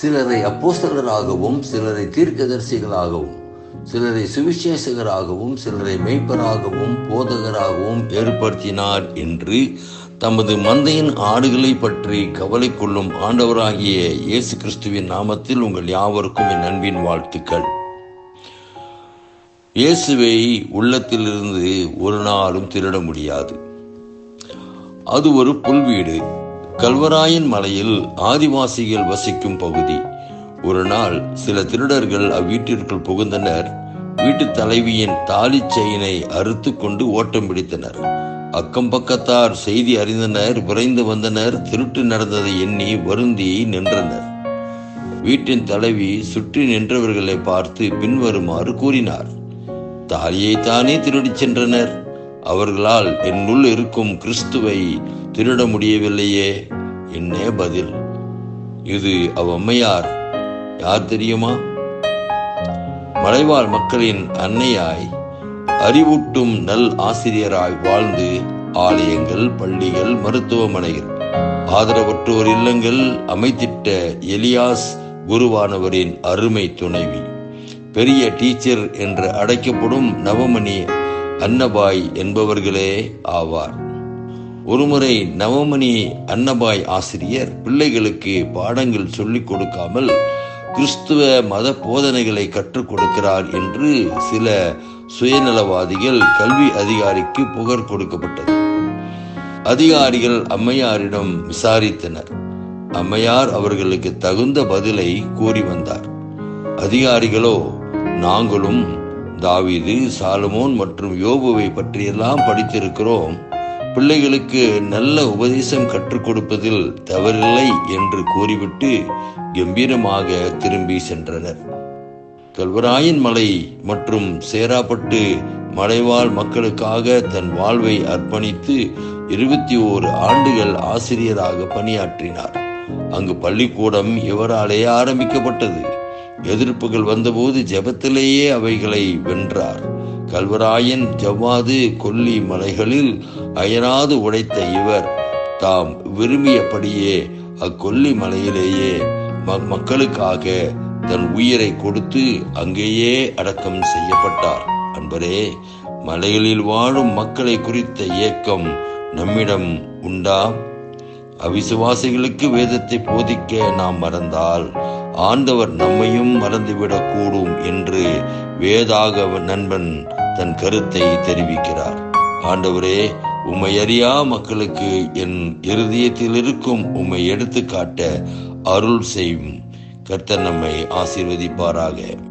சிலரை அப்போஸ்தலராகவும் சிலரை தீர்க்கதரிசிகளாகவும் சிலரை சுவிசேஷகராகவும் சிலரை மெய்ப்பராகவும் போதகராகவும் ஏற்படுத்தினார் என்று தமது மந்தையின் ஆடுகளை பற்றி கவலை கொள்ளும் ஆண்டவராகிய இயேசு கிறிஸ்துவின் நாமத்தில் உங்கள் யாவருக்கும் என் அன்பின் வாழ்த்துக்கள். இயேசுவை உள்ளத்திலிருந்து ஒரு நாளும் திருட முடியாது. அது ஒரு புல்வீடு. கல்வராயன் மலையில் ஆதிவாசிகள் வசிக்கும் பகுதி. ஒரு நாள் சில திருடர்கள் அவ்வீட்டிற்குள் புகுந்தனர். வீட்டு தலைவியின் தாலி செயினை அறுத்து கொண்டு ஓட்டம் பிடித்தனர். அக்கம் பக்கத்தார் செய்தி அறிந்தனர் விரைந்து வந்தனர் திருட்டு நடந்ததை எண்ணி வருந்தி நின்றனர். வீட்டின் தலைவி சுற்றி நின்றவர்களை பார்த்து பின்வருமாறு கூறினார் தாலியை தானே திருடிச் சென்றனர். அவர்களால் என்னுள் இருக்கும் கிறிஸ்துவை திருட முடியவில்லையே? என்னே பதில். இது அவ்வம்மையார் யார் தெரியுமா? மலைவாழ் மக்களின் அன்னையாய் அறிவூட்டும் நல் ஆசிரியராய் வாழ்ந்து ஆலயங்கள் பள்ளிகள் மருத்துவமனைகள். ஆதரவற்றோர் இல்லங்கள் அமைத்திட்ட எலியாஸ் குருவானவரின் அருமை துணைவி. பெரிய டீச்சர் என்று அழைக்கப்படும் நவமணி அன்னபாய் என்பவர்களே ஆவார். ஒருமுறை நவமணி அன்னபாய் ஆசிரியர் பிள்ளைகளுக்கு பாடங்கள் சொல்லிக் கொடுக்காமல் கிறிஸ்துவ மத போதனைகளை கற்றுக் கொடுக்கிறார் என்று சில சுயநலவாதிகள் கல்வி அதிகாரிக்கு புகார் கொடுக்கப்பட்டது. அதிகாரிகள் அம்மையாரிடம் விசாரித்தனர். அம்மையார் அவர்களுக்கு தகுந்த பதிலை கூறி வந்தார். அதிகாரிகளோ நாங்களும் தாவீது சாலமோன் மற்றும் யோபுவை பற்றியெல்லாம் படித்திருக்கிறோம். பிள்ளைகளுக்கு நல்ல உபதேசம் கற்றுக் கொடுப்பதில் தவறில்லை என்று கூறிவிட்டு கம்பீரமாக திரும்பி சென்றனர். கல்வராயன் மலை மற்றும் சேராப்பட்டு மலைவாழ் மக்களுக்காக தன் வாழ்வை அர்ப்பணித்து இருபத்தி ஓரு ஆண்டுகள் ஆசிரியராக பணியாற்றினார். அங்கு பள்ளிக்கூடம் இவராலே ஆரம்பிக்கப்பட்டது. எதிர்ப்புகள் வந்தபோது ஜெபத்திலேயே அவைகளை வென்றார். கல்வராயன் ஜவ்வாது கொல்லி மலைகளில் அயராது உடைத்த இவர். தாம் விரும்பியபடியே அக்கொல்லி மலையிலேயே மக்களுக்காக தன் உயிரை கொடுத்து அங்கேயே அடக்கம் செய்யப்பட்டார். அன்பரே மலைகளில் வாழும் மக்களை குறித்த ஏக்கம் நம்மிடம் உண்டா? அவிசுவாசிகளுக்கு வேதத்தை போதிக்க நாம் மறந்தால் ஆண்டவர் நம்மையும் மறந்துவிடக்கூடும் என்று வேதாக நண்பன் தன் கருத்தை தெரிவிக்கிறார். ஆண்டவரே உம்மை அறியா மக்களுக்கு என் இருதயத்தில் இருக்கும் உம்மை எடுத்து காட்ட அருள் செய்யும். கர்த்தர் நம்மை ஆசீர்வதிப்பாராக.